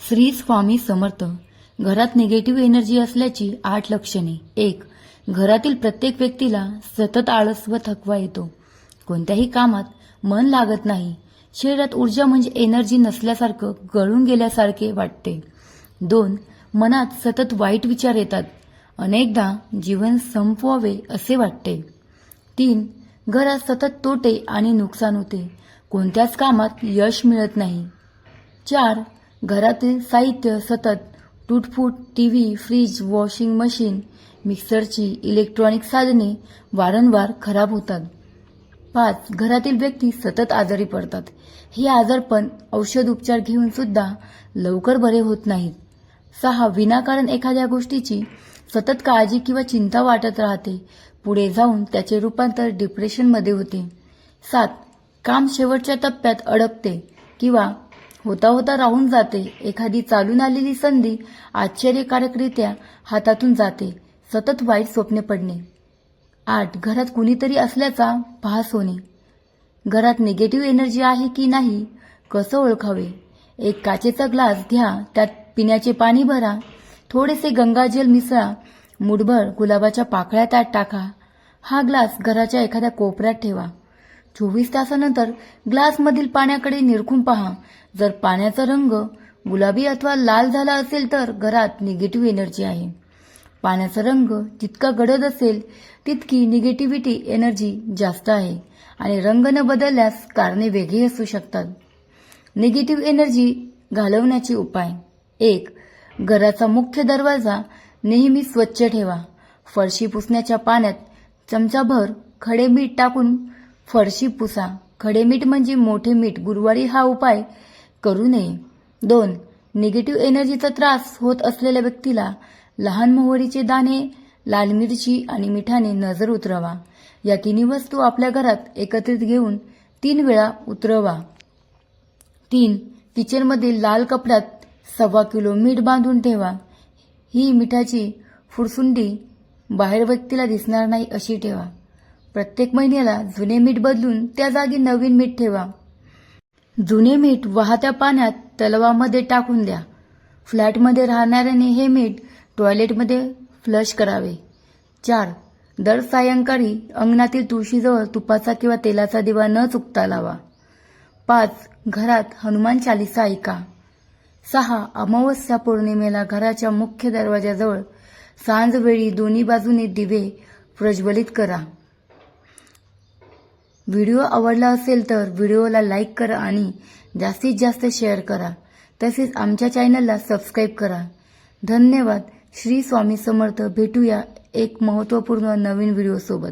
श्री स्वामी समर्थ. घरात negative energy असल्याची आठ लक्षणे. एक घरातील प्रत्येक व्यक्तीला सतत आळस व थकवा येतो. कोणत्याही कामात मन लागत नाही. शरीरात ऊर्जा म्हणजे एनर्जी नसल्यासारखं गळून गेल्यासारखे वाटते. दोन मनात सतत वाईट विचार येतात. अनेकदा जीवन संपवावे असे वाटते. तीन घरात सतत तोटे आणि नुकसान होते. कोणत्याच कामात यश मिळत नाही. चार घरातील साहित्य सतत तुटफूट T V fridge washing machine मिक्सरची electronic साधने वारंवार खराब होतात. पाच घरातील व्यक्ती सतत आजारी पडतात. हे आजारपण औषध उपचार घेऊन सुद्धा लवकर बरे होत नाहीत. सहा विनाकारण एखाद्या गोष्टीची सतत काळजी किंवा चिंता वाटत राहते. पुढे जाऊन त्याचे रूपांतर डिप्रेशनमध्ये होते. सात काम शेवटच्या टप्प्यात अडकते किंवा होता होता राहून जाते. एखादी चालून आलेली संधी आश्चर्यकारकरित्या हातातून जाते. सतत वाईट स्वप्ने पडणे. आठ घरात कुणीतरी असल्याचा भास होणे. घरात निगेटिव्ह एनर्जी आहे की नाही कसं ओळखावे? एक काचेचा ग्लास घ्या त्यात पिण्याचे पाणी भरा. थोडेसे गंगाजल मिसळा. मुठभर गुलाबाच्या पाकळ्या त्यात टाका. हा ग्लास घराच्या एखाद्या कोपऱ्यात ठेवा. चोवीस तासानंतर ग्लासमधील पाण्याकडे निरखून पहा. जर पाण्याचा रंग गुलाबी अथवा लाल झाला असेल तर घरात निगेटिव्ह एनर्जी आहे. पाण्याचा रंग जितका गडद असेल तितकी निगेटिव्हिटी एनर्जी जास्त आहे आणि रंग न बदलल्यास कारणे वेगळी असू शकतात. निगेटिव्ह एनर्जी घालवण्याचे उपाय. एक घराचा मुख्य दरवाजा नेहमी स्वच्छ ठेवा. फरशी पुसण्याच्या पाण्यात चमचाभर खडे मीठ टाकून फरशी पुसा. खडे मीठ म्हणजे मोठे मीठ. गुरुवारी हा उपाय करू नये. दोन निगेटिव्ह एनर्जीचा त्रास होत असलेल्या व्यक्तीला लहान मोहरीचे दाणे लाल मिरची आणि मिठाने नजर उतरवा. या तिन्ही वस्तू आपल्या घरात एकत्रित घेऊन तीन वेळा उतरवा. तीन किचनमध्ये लाल कपड्यात सव्वा किलो मीठ बांधून ठेवा. ही मिठाची फुरसुंडी बाहेर व्यक्तीला दिसणार नाही अशी ठेवा. प्रत्येक महिन्याला जुने मीठ बदलून त्या जागी नवीन मीठ ठेवा. जुने मीठ वाहत्या पाण्यात तलावामध्ये टाकून द्या. फ्लॅटमध्ये राहणाऱ्याने हे मीठ टॉयलेटमध्ये फ्लश करावे. चार दर सायंकाळी अंगणातील तुळशीजवळ तुपाचा किंवा तेलाचा दिवा न चुकता लावा. पाच घरात हनुमान चालिसा ऐका. सहा अमावस्या पौर्णिमेला घराच्या मुख्य दरवाजाजवळ सांजवेळी दोन्ही बाजूने दिवे प्रज्वलित करा. व्हिडिओ आवडला असेल तर व्हिडिओला लाईक करा आणि जास्तीत जास्त शेअर करा. तसेच आमच्या चॅनलला सबस्क्राईब करा. धन्यवाद. श्री स्वामी समर्थ. भेटूया एक महत्त्वपूर्ण नवीन व्हिडिओसोबत.